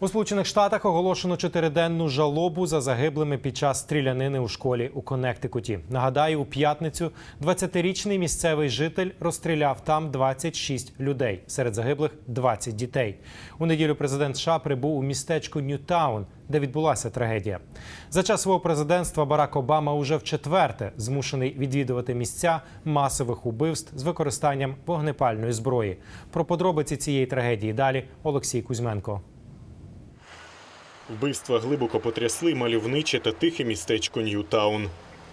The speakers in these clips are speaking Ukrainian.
У Сполучених Штатах оголошено чотириденну жалобу за загиблими під час стрілянини у школі у Коннектикуті. Нагадаю, у п'ятницю 20-річний місцевий житель розстріляв там 26 людей. Серед загиблих 20 дітей. У неділю президент США прибув у містечко Ньютаун, де відбулася трагедія. За час свого президентства Барак Обама уже вчетверте змушений відвідувати місця масових убивств з використанням вогнепальної зброї. Про подробиці цієї трагедії далі Олексій Кузьменко. Вбивства глибоко потрясли мальовниче та тихе містечко Ньютаун.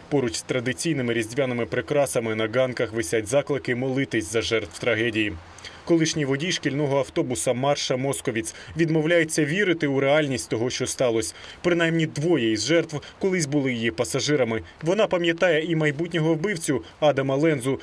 Поруч з традиційними різдвяними прикрасами на ганках висять заклики молитись за жертв трагедії. Колишній водій шкільного автобуса Марша Московіц відмовляється вірити у реальність того, що сталося. Принаймні двоє із жертв колись були її пасажирами. Вона пам'ятає і майбутнього вбивцю Адама Лензу,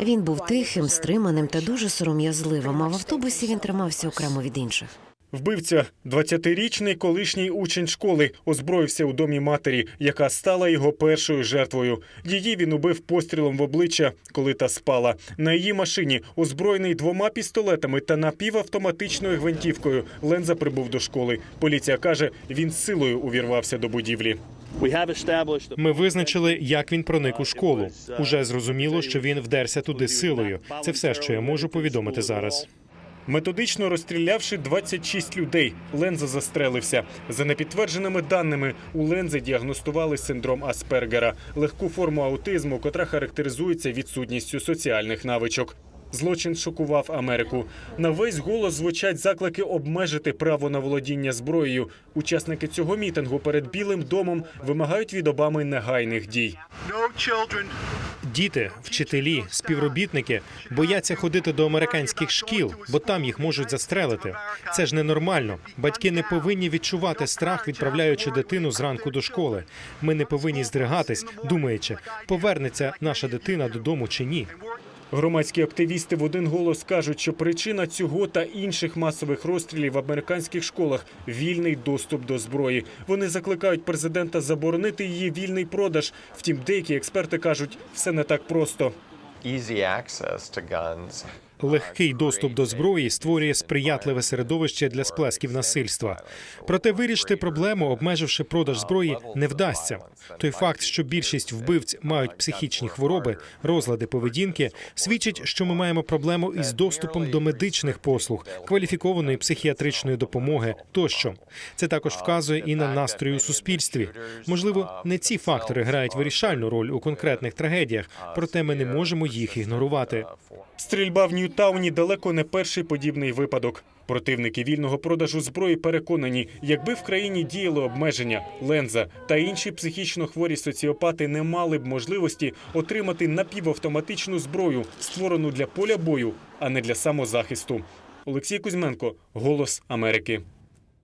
Він був тихим, стриманим та дуже сором'язливим. А в автобусі він тримався окремо від інших. Вбивця, 20-річний колишній учень школи, озброївся у домі матері, яка стала його першою жертвою. Її він убив пострілом в обличчя, коли та спала. На її машині, озброєний двома пістолетами та напівавтоматичною гвинтівкою, Ленза прибув до школи. Поліція каже, він з силою увірвався до будівлі. Ми визначили, як він проник у школу. Уже зрозуміло, що він вдерся туди силою. Це все, що я можу повідомити зараз. Методично розстрілявши 26 людей, Ленза застрелився. За непідтвердженими даними, у Лензи діагностували синдром Аспергера, легку форму аутизму, котра характеризується відсутністю соціальних навичок. Злочин шокував Америку. На весь голос звучать заклики обмежити право на володіння зброєю. Учасники цього мітингу перед Білим домом вимагають від Обами негайних дій. Діти, вчителі, співробітники бояться ходити до американських шкіл, бо там їх можуть застрелити. Це ж ненормально. Батьки не повинні відчувати страх, відправляючи дитину зранку до школи. Ми не повинні здригатись, думаючи, повернеться наша дитина додому чи ні. Громадські активісти в один голос кажуть, що причина цього та інших масових розстрілів в американських школах вільний доступ до зброї. Вони закликають президента заборонити її вільний продаж. Втім, деякі експерти кажуть, все не так просто. easy access to guns. Легкий доступ до зброї створює сприятливе середовище для сплесків насильства. Проте вирішити проблему, обмеживши продаж зброї, не вдасться. Той факт, що більшість вбивць мають психічні хвороби, розлади поведінки, свідчить, що ми маємо проблему із доступом до медичних послуг, кваліфікованої психіатричної допомоги тощо. Це також вказує і на настрої у суспільстві. Можливо, не ці фактори грають вирішальну роль у конкретних трагедіях, проте ми не можемо їх ігнорувати. Стрільба в Ньютауні далеко не перший подібний випадок. Противники вільного продажу зброї переконані, якби в країні діяли обмеження, ленза та інші психічно хворі соціопати не мали б можливості отримати напівавтоматичну зброю, створену для поля бою, а не для самозахисту. Олексій Кузьменко, Голос Америки.